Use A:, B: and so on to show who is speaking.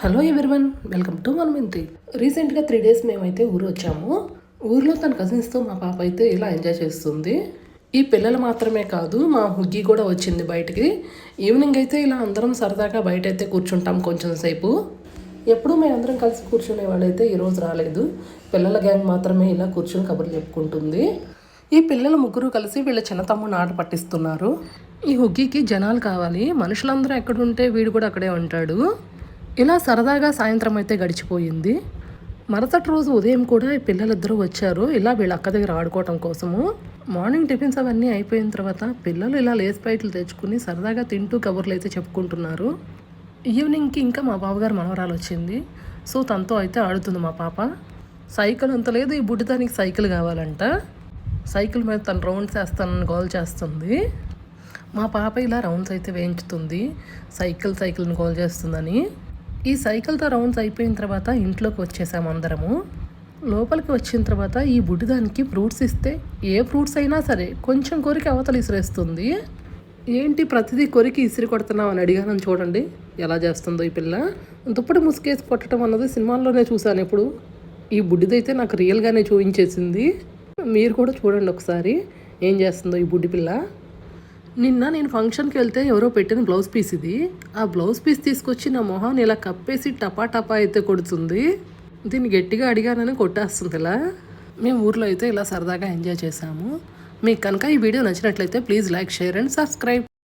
A: Hello everyone welcome to మనమింతి రీసెంట్గా three days మేమైతే ఊరు వచ్చాము ఊర్లో తన కజిన్స్తో మా పాప అయితే ఇలా ఎంజాయ్ చేస్తుంది. ఈ పిల్లలు మాత్రమే కాదు మా హుగ్గి కూడా వచ్చింది బయటికి. ఈవినింగ్ అయితే ఇలా అందరం సరదాగా బయట అయితే కూర్చుంటాం కొంచెం సేపు. ఎప్పుడూ మేమందరం కలిసి కూర్చునే వాళ్ళైతే ఈరోజు రాలేదు. పిల్లల గ్యాంగ్ మాత్రమే ఇలా కూర్చుని కబుర్లు చెప్పుకుంటుంది. ఈ పిల్లలు ముగ్గురు కలిసి వీళ్ళ చిన్న తమ్ముడు ఆట పట్టిస్తున్నారు. ఈ హుగ్గీకి జనాలు కావాలి. మనుషులందరూ ఎక్కడుంటే వీడు కూడా అక్కడే ఉంటాడు. ఇలా సరదాగా సాయంత్రం అయితే గడిచిపోయింది. మరుసటి రోజు ఉదయం కూడా ఈ పిల్లలిద్దరూ వచ్చారు. ఇలా వీళ్ళ అక్క దగ్గర ఆడుకోవటం కోసము. మార్నింగ్ టిఫిన్స్ అవన్నీ అయిపోయిన తర్వాత పిల్లలు ఇలా లేస్ బయటలు తెచ్చుకుని సరదాగా తింటూ కబుర్లు అయితే చెప్పుకుంటున్నారు. ఈవినింగ్కి ఇంకా మా బావగారు మనవరాలు వచ్చింది. సో తనతో అయితే ఆడుతుంది మా పాప. సైకిల్ అంత లేదు ఈ బుడ్డిదానికి సైకిల్ కావాలంట. సైకిల్ మీద తను రౌండ్స్ వేస్తానని గోల్ చేస్తుంది. మా పాప ఇలా రౌండ్స్ అయితే వేయించుతుంది. సైకిల్ సైకిల్ని గోల్ చేస్తుందని. ఈ సైకిల్తో రౌండ్స్ అయిపోయిన తర్వాత ఇంట్లోకి వచ్చేసాము అందరము. లోపలికి వచ్చిన తర్వాత ఈ బుడ్డిదానికి ఫ్రూట్స్ ఇస్తే ఏ ఫ్రూట్స్ అయినా సరే కొంచెం కొరికి అవతల ఇసిరేస్తుంది. ఏంటి ప్రతిదీ కొరికి ఇసిరి కొడుతున్నావు అని అడిగాను చూడండి. ఎలా చేస్తుందో ఈ పిల్ల. దుప్పటి ముసుకేసి కొట్టడం అన్నది సినిమాల్లోనే చూశాను ఇప్పుడు ఈ బుడ్డిదైతే నాకు రియల్గానే చూపించేసింది. మీరు కూడా చూడండి ఒకసారి. ఏం చేస్తుందో ఈ బుడ్డి పిల్ల. నిన్న నేను ఫంక్షన్కి వెళ్తే ఎవరో పెట్టిన బ్లౌజ్ పీస్ ఇది. ఆ బ్లౌజ్ పీస్ తీసుకొచ్చి నా మొహాన్ని ఇలా కప్పేసి టపా టపా అయితే కొడుతుంది. దీన్ని గట్టిగా అడిగానని కొట్టేస్తుంది ఇలా మేము ఊర్లో అయితే ఇలా సరదాగా ఎంజాయ్ చేసాము. మీకు కనుక ఈ వీడియో నచ్చినట్లయితే please like share and subscribe.